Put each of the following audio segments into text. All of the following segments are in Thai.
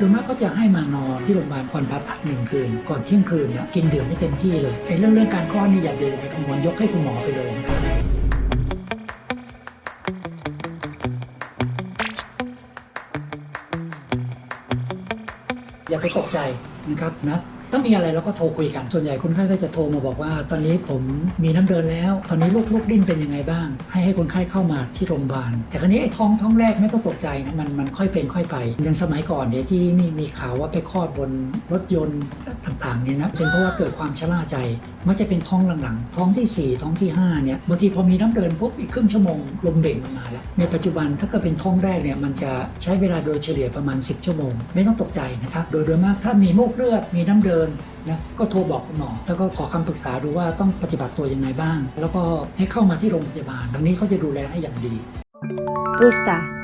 โดยมากก็จะให้มานอนที่โรงพยาบาลก่อนผ่าตัดหนึ่งคืน ก่อนเที่ยงคืนเนี่ยกินดื่มไม่เต็มที่เลยไอ้เรื่องเรื่องการคลอดนี่อย่าเดินไปกังวลยกให้คุณหมอไปเลยนะครับอย่าไปตกใจนะครับนะ ถ้ามีอะไรเราก็โทรคุยกัน ส่วนใหญ่คนไข้ก็จะโทรมาบอกว่า ตอนนี้ผมมีน้ำเดินแล้ว ตอนนี้ลูกลูกดิ้นเป็นยังไงบ้าง ให้ให้คนไข้เข้ามาที่โรงพยาบาล แต่คราวนี้ไอ้ท้องท้องแรกไม่ต้องตกใจนะมันมันค่อยเป็นค่อยไปอย่างสมัยก่อนเนี่ยที่มีมีข่าวว่าไปคลอดบนรถยนต์ต่างๆเนี่ยนะเป็นเพราะว่าเกิดความชะล่าใจมักจะเป็นท้องหลังๆ ท้องทีสี่ 4 ท้องที่ 5 เนี่ย บางทีพอมีน้ำเดินปุ๊บอีกครึ่งชั่วโมงลมเบ่งมันมาแล้ว ในปัจจุบันถ้าเกิดเป็นท้องแรกเนี่ยมันจะใช้เวลาโดยเฉลี่ยประมาณ 10 ชั่วโมง ไม่ต้องตกใจนะครับ โดยโดยมากถ้ามีมูกเลือด มีน้ำเดินนะก็โทรบอกคุณหมอ แล้วก็ขอคำปรึกษาดูว่าต้องปฏิบัติตัวยังไงบ้าง แล้วก็ให้เข้ามาที่โรงพยาบาลทางนี้เขาจะดูแลให้อย่างดี Rusta.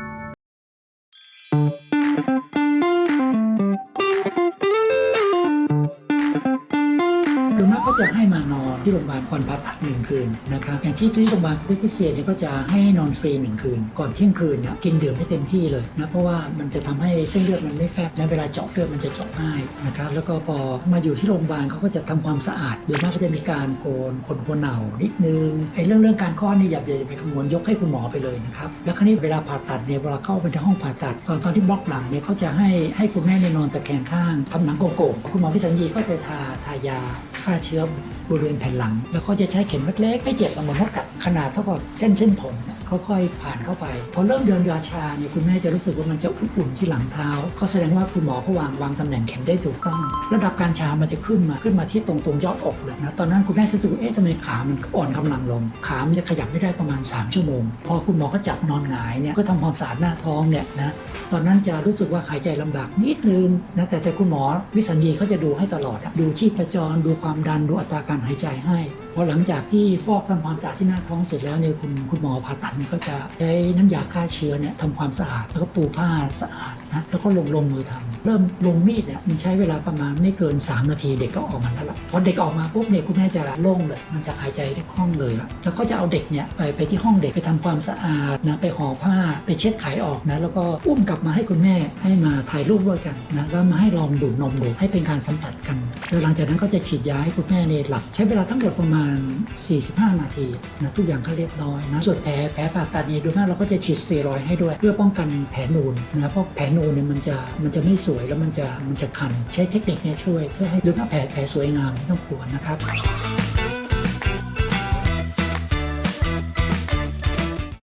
จะให้มานอนที่โรงพยาบาลก่อนผ่าตัดหนึ่งคืนนะครับอย่างที่ที่โรงพยาบาลพิเศษเนี่ยก็จะให้นอนฟรีหนึ่งคืน ก่อนเที่ยงคืนเนี่ยกินดื่มให้เต็มที่เลยนะเพราะว่ามันจะทำให้เส้นเลือดมันไม่แฟบนะเวลาเจาะเลือดมันจะเจาะง่ายนะครับแล้วก็พอมาอยู่ที่โรงพยาบาลเขาก็จะทำความสะอาดโดยมากก็จะมีการโกนขนหัวเหน่านิดนึงไอ้เรื่องเรื่องการคลอดนี่อย่าอย่าไปกังวลยกให้คุณหมอไปเลยนะครับแล้วคราวนี้เวลาผ่าตัดเนี่ยเวลาเข้าไปในห้องผ่าตัด ตอนตอนที่บล็อกหลังเนี่ยเขาจะให้ให้คุณแม่เนี่ยนอนตะแคงข้างทำหนังโก่งๆคุณหมอพิสัญญีก็จะทาทายาฆ่าเชื้อบริเวณแผ่นหลัง แล้วก็จะใช้เข็มเล็กๆไม่เจ็บเหมือนมดกัดขนาดเท่ากับเส้นเส้นผม ค่อยๆผ่านเข้าไปพอเริ่มเดินยาชาเนี่ยคุณแม่จะรู้สึกว่ามันจะอุ่นๆที่หลังเท้า ก็แสดงว่าคุณหมอเขาวางวางตำแหน่งเข็มได้ถูกต้อง ระดับการชามันจะขึ้นมาขึ้นมาที่ตรงตรงยอดอกเลยนะตอนนั้นคุณแม่จะรู้สึกเอ๊ะทำไมขามันอ่อนกำลังลงขามันจะขยับไม่ได้ประมาณ 3 ชั่วโมง พอคุณหมอก็จับนอนหงายเนี่ยก็ทำความสะอาดหน้าท้องเนี่ยนะตอนนั้นจะรู้สึกว่าหายใจลำบากนิดนึงนะแต่แต่คุณหมอวิสัญญีเขาจะดูให้ตลอดดูชีพจรดูความดันดูอัตราการหายใจให้ พอหลังจากที่ฟอกทำความสะอาดที่หน้าท้องเสร็จแล้วเนี่ยคุณคุณหมอผ่าตัดเนี่ยก็จะใช้น้ำยาฆ่าเชื้อเนี่ยทำความสะอาด แล้วก็ปูผ้าสะอาดนะแล้วก็ลงลงมือทำเริ่มลงมีดเนี่ยมันใช้เวลาประมาณไม่เกิน 3 นาทีเด็กก็ออกมาแล้วล่ะพอเด็กออกมาปุ๊บเนี่ยคุณแม่จะโล่งเลยมันจะหายใจได้คล่องเลยอะแล้วก็จะเอาเด็กเนี่ยไปไปที่ห้องเด็กไปทำความสะอาดนะไปห่อผ้าไปเช็ดไขออกนะแล้วก็อุ้มกลับมาให้คุณแม่ให้มาถ่ายรูปด้วยกันนะแล้วมาให้ลองดูดนมดูให้เป็นการสัมผัสกัน แล้วหลังจากนั้นก็จะฉีดยาให้คุณแม่เนี่ยหลับใช้เวลาทั้งหมดประมาณ45 นาทีนะทุกอย่างก็เรียบร้อยนะส่วนแผลแผลผ่าตัดเนี่ยโดยมากเราก็จะฉีดสเตียรอยให้ด้วย เพื่อป้องกันแผลนูนนะเพราะแผลนูนเนี่ยมันจะมันจะไม่สวยแล้วมันจะมันจะคัน ใช้เทคนิคเนี่ยช่วยเพื่อให้ดูหน้าแผลแผลสวยงามไม่ต้องกลัวนะครับ